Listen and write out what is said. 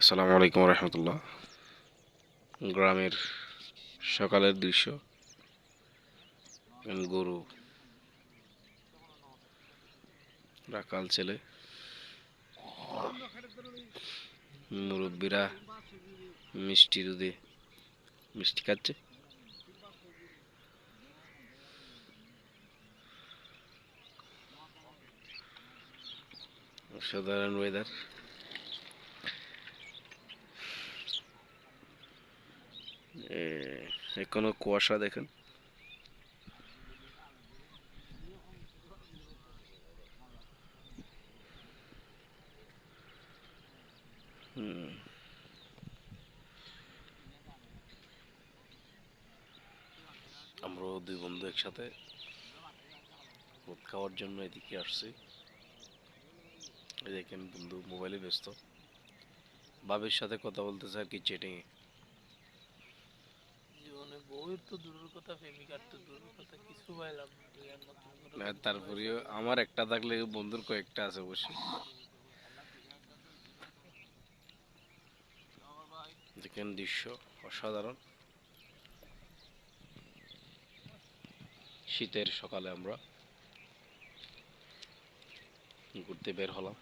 আসসালামু আলাইকুম রহমতুল্লাহ। গ্রামের সকালের দৃশ্য। গরু, রাকাল ছেলে, মুরব্বীরা মিষ্টি দুধে মিষ্টি খাচ্ছে। সাধারণ ওয়েদার এ, এখনও কুয়াশা দেখেন। আমরাও দুই বন্ধু একসাথে দুধ খাওয়ার জন্য এদিকে আসছি। দেখেন বন্ধু মোবাইলে ব্যস্ত। বাবির সাথে কথা বলতেছে আর কি চেটিং জীবনে বউয়ের তো দূরের কথা প্রেমিকার তো দূরের কথা কিছু পাইলাম না তুই আর নতুন করে না তারপরেও আমার একটা থাকলে বন্ধুর কয়েকটা আছে অবশ্যই। দেখেন দৃশ্য অসাধারণ। শীতের সকালে আমরা ঘুরতে বের হলাম।